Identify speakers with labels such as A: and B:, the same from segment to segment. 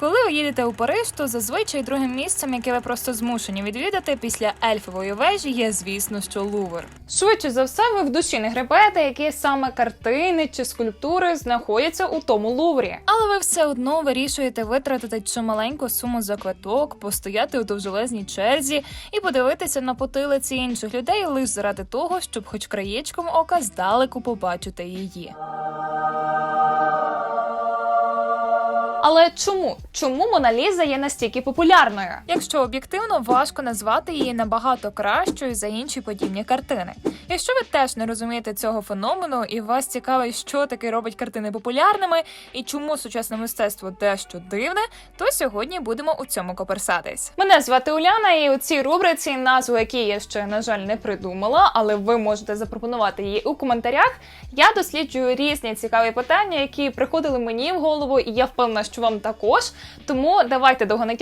A: Коли ви їдете у Париж, то зазвичай другим місцем, яке ви просто змушені відвідати після ельфової вежі, є, звісно, що Лувр. Швидше за все, ви в душі не гребете, які саме картини чи скульптури знаходяться у тому Луврі. Але ви все одно вирішуєте витратити чималеньку суму за квиток, постояти у довжелезній черзі і подивитися на потилиці інших людей лише заради того, щоб хоч краєчком ока здалеку побачити її. Але чому? Чому Мона Ліза є настільки популярною? Якщо об'єктивно, важко назвати її набагато кращою за інші подібні картини. Якщо ви теж не розумієте цього феномену і вас цікавить, що таке робить картини популярними і чому сучасне мистецтво дещо дивне, то сьогодні будемо у цьому коперсатись. Мене звати Уляна, і у цій рубриці, назву якій я ще на жаль не придумала, але ви можете запропонувати її у коментарях. Я досліджую різні цікаві питання, які приходили мені в голову, і я впевнена, що вам також. Тому давайте довго не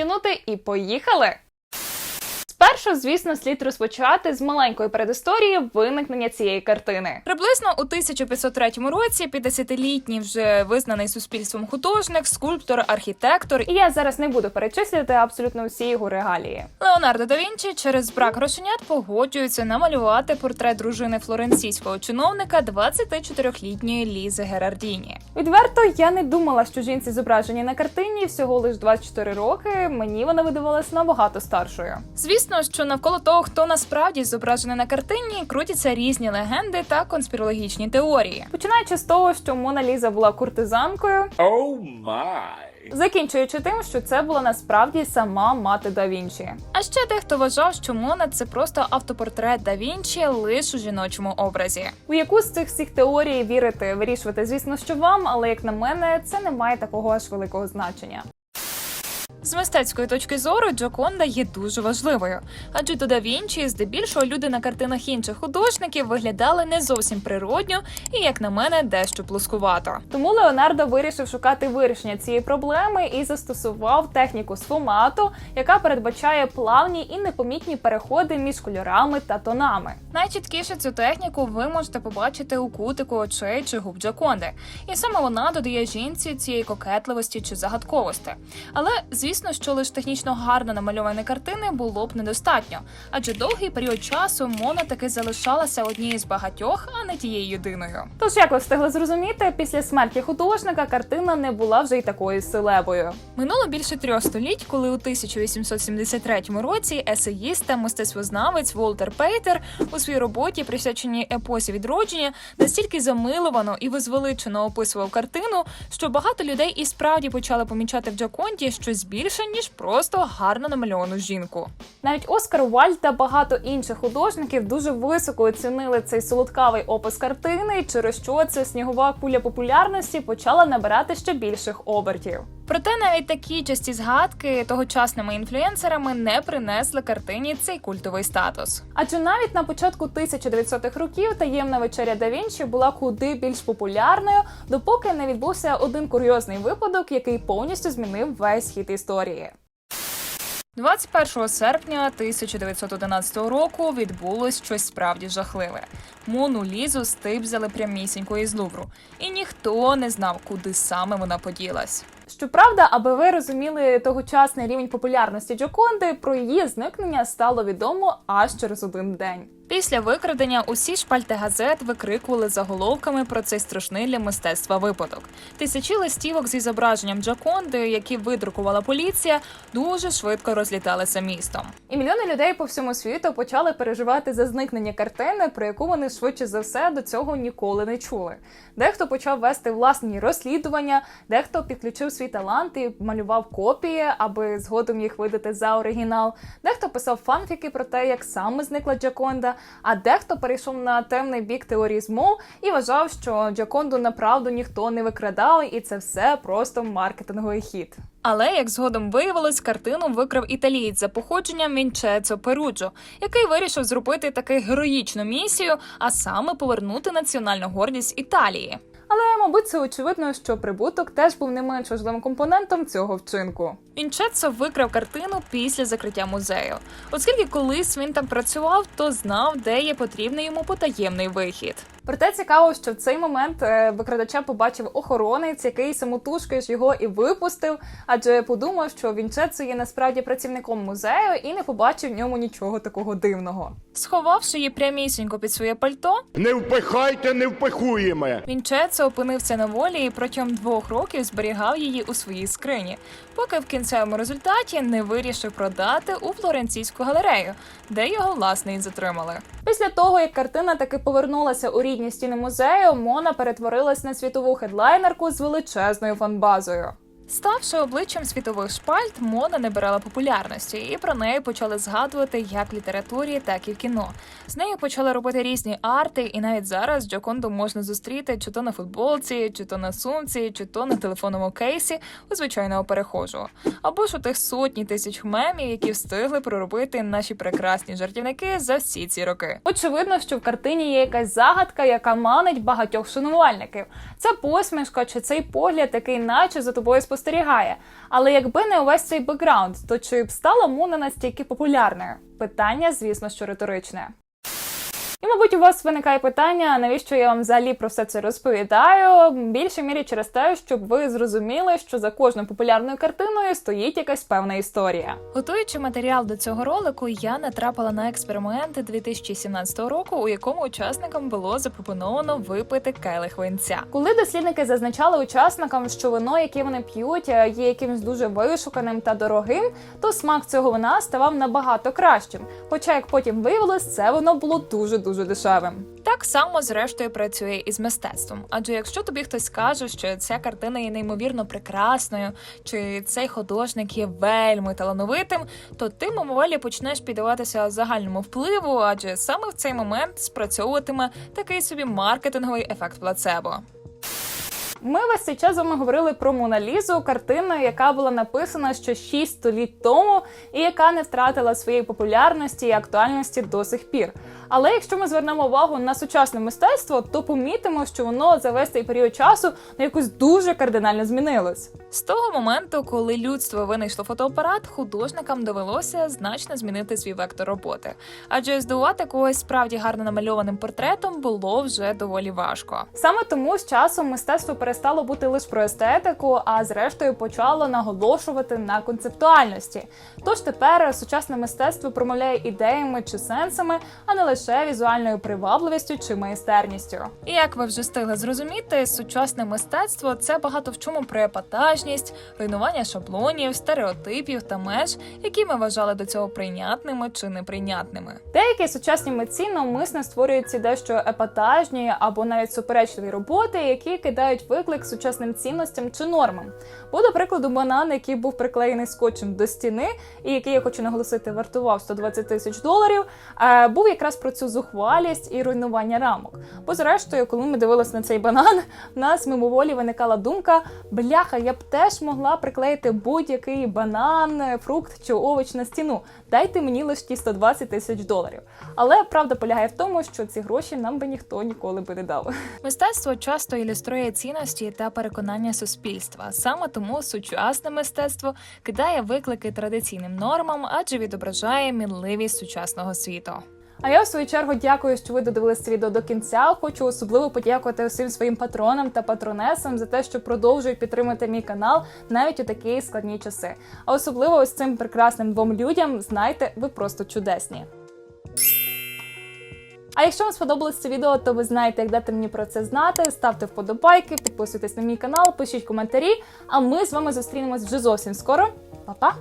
A: і поїхали! Спершу, звісно, слід розпочати з маленької передісторії виникнення цієї картини. Приблизно у 1503 році 50-літній вже визнаний суспільством художник, скульптор, архітектор. І я зараз не буду перечислювати абсолютно всі його регалії. Леонардо да Вінчі через брак грошенят погоджується намалювати портрет дружини флоренційського чиновника 24-літньої Лізи Герардіні. Відверто я не думала, що жінці зображені на картині всього лише 24 роки. Мені вона видавалась набагато старшою. Звісно, що навколо того, хто насправді зображений на картині, крутяться різні легенди та конспірологічні теорії. Починаючи з того, що Мона Ліза була куртизанкою,
B: Oh my.
A: закінчуючи тим, що це була насправді сама мати да Вінчі. А ще дехто вважав, що Мона це просто автопортрет да Вінчі лише у жіночому образі. У яку з цих всіх теорій вірити, вирішувати, звісно, що вам, але як на мене, це не має такого аж великого значення. З мистецької точки зору Джоконда є дуже важливою, адже да Вінчі здебільшого люди на картинах інших художників виглядали не зовсім природньо і, як на мене, дещо плоскувато. Тому Леонардо вирішив шукати вирішення цієї проблеми і застосував техніку сфумату, яка передбачає плавні і непомітні переходи між кольорами та тонами. Найчіткіше цю техніку ви можете побачити у кутику очей чи губ Джоконди, і саме вона додає жінці цієї кокетливості чи загадковості. Але звісно, що лише технічно гарно намальовані картини було б недостатньо, адже довгий період часу Мона таки залишалася однією з багатьох, не тією єдиною. Тож, як ви встигли зрозуміти, після смерті художника картина не була вже й такою селебою. Минуло більше трьох століть, коли у 1873 році есеїст та мистецтвознавець Волтер Пейтер у своїй роботі, присвяченій епосі відродження, настільки замиловано і возвеличено описував картину, що багато людей і справді почали помічати в Джаконді щось більше ніж просто гарно намальовану жінку. Навіть Оскар Вальд та багато інших художників дуже високо оцінили цей солодкавий опис картини, через що ця снігова куля популярності почала набирати ще більших обертів. Проте навіть такі часті згадки тогочасними інфлюенсерами не принесли картині цей культовий статус. Адже навіть на початку 1900-х років таємна вечеря да Вінчі була куди більш популярною, допоки не відбувся один курйозний випадок, який повністю змінив весь хід історії. 21 серпня 1911 року відбулось щось справді жахливе. Мону Лізу стибзали прямісінько із Лувру, і ніхто не знав, куди саме вона поділась. Щоправда, аби ви розуміли тогочасний рівень популярності Джоконди, про її зникнення стало відомо аж через один день. Після викрадення усі шпальти газет викрикували заголовками про цей страшний для мистецтва випадок. Тисячі листівок зі зображенням Джоконди, які видрукувала поліція, дуже швидко розліталися містом. І мільйони людей по всьому світу почали переживати за зникнення картини, про яку вони швидше за все до цього ніколи не чули. Дехто почав вести власні розслідування, дехто підключив свій талант і малював копії, аби згодом їх видати за оригінал. Дехто писав фанфіки про те, як саме зникла Джаконда. А дехто перейшов на темний бік теорії змов і вважав, що Джаконду направду ніхто не викрадав, і це все просто маркетинговий хід. Але як згодом виявилось, картину викрав італієць за походженням Мінчецо Перуджо, який вирішив зробити таку героїчну місію, а саме повернути національну гордість Італії. Але, мабуть, це очевидно, що прибуток теж був не менш важливим компонентом цього вчинку. Інчецо викрав картину після закриття музею, оскільки колись він там працював, то знав, де є потрібний йому потаємний вихід. Проте цікаво, що в цей момент е, викрадача побачив охоронець, який самотужки ж його і випустив, адже подумав, що Вінчецо є насправді працівником музею і не побачив в ньому нічого такого дивного. Сховавши її прямісінько під своє пальто,
B: Не впихайте, не впихуємо.
A: Вінчецо опинився на волі і протягом двох років зберігав її у своїй скрині, поки в кінцевому результаті не вирішив продати у флоренційську галерею, де його власне і затримали. Після того, як картина таки повернулася у рідні стіни музею, Мона перетворилась на світову хедлайнерку з величезною фанбазою. Ставши обличчям світових шпальт, Мона набирала популярності, і про неї почали згадувати як в літературі, так і в кіно. З нею почали робити різні арти, і навіть зараз Джоконду можна зустріти чи то на футболці, чи то на сумці, чи то на телефонному кейсі у звичайного перехожого. Або ж у тих сотні тисяч мемів, які встигли проробити наші прекрасні жартівники за всі ці роки. Очевидно, що в картині є якась загадка, яка манить багатьох шанувальників. Це посмішка чи цей погляд, який наче за тобою спостерігає. Але якби не увесь цей бекграунд, то чи б стала Муна настільки популярною? Питання, звісно, що риторичне. І, мабуть, у вас виникає питання, навіщо я вам взагалі про все це розповідаю? В більшій мірі через те, щоб ви зрозуміли, що за кожною популярною картиною стоїть якась певна історія. Готуючи матеріал до цього ролику, я натрапила на експерименти 2017 року, у якому учасникам було запропоновано випити келих винця. Коли дослідники зазначали учасникам, що вино, яке вони п'ють, є якимось дуже вишуканим та дорогим, то смак цього вина ставав набагато кращим. Хоча, як потім виявилось, це воно було дуже дуже дешевим. Так само, зрештою, працює і з мистецтвом. Адже якщо тобі хтось скаже, що ця картина є неймовірно прекрасною, чи цей художник є вельми талановитим, то ти мимоволі почнеш піддаватися загальному впливу, адже саме в цей момент спрацьовуватиме такий собі маркетинговий ефект плацебо. Ми весь цей час з вами говорили про Моналізу, картину, яка була написана ще 6 століть тому, і яка не втратила своєї популярності і актуальності до сих пір. Але якщо ми звернемо увагу на сучасне мистецтво, то помітимо, що воно за весь цей період часу на якось дуже кардинально змінилось. З того моменту, коли людство винайшло фотоапарат, художникам довелося значно змінити свій вектор роботи, адже здивувати когось справді гарно намальованим портретом було вже доволі важко. Саме тому з часом мистецтво перестало бути лише про естетику, а зрештою почало наголошувати на концептуальності. Тож тепер сучасне мистецтво промовляє ідеями чи сенсами, а не лише візуальною привабливістю чи майстерністю. І як ви вже встигли зрозуміти, сучасне мистецтво це багато в чому про епатажність, руйнування шаблонів, стереотипів та меж, які ми вважали до цього прийнятними чи неприйнятними. Деякі сучасні митці навмисно створюють ці дещо епатажні або навіть суперечливі роботи, які кидають виклик сучасним цінностям чи нормам. Бо, до прикладу, банан, який був приклеєний скотчем до стіни, і який я хочу наголосити, вартував 120 тисяч доларів, е, був якраз про цю зухвалість і руйнування рамок. Бо, зрештою, коли ми дивилися на цей банан, в нас мимоволі виникала думка: бляха, я б теж могла приклеїти будь-який банан, фрукт чи овоч на стіну. Дайте мені лише ті 120 тисяч доларів. Але правда полягає в тому, що ці гроші нам би ніхто ніколи би не дав. Мистецтво часто ілюструє цінності та переконання суспільства. Саме тому сучасне мистецтво кидає виклики традиційним нормам, адже відображає мінливість сучасного світу. А я в свою чергу дякую, що ви додивилися це відео до кінця. Хочу особливо подякувати усім своїм патронам та патронесам за те, що продовжують підтримати мій канал навіть у такі складні часи. А особливо ось цим прекрасним двом людям знайте, ви просто чудесні. А якщо вам сподобалось це відео, то ви знаєте, як дати мені про це знати. Ставте вподобайки, підписуйтесь на мій канал, пишіть коментарі. А ми з вами зустрінемось вже зовсім скоро. Па-па!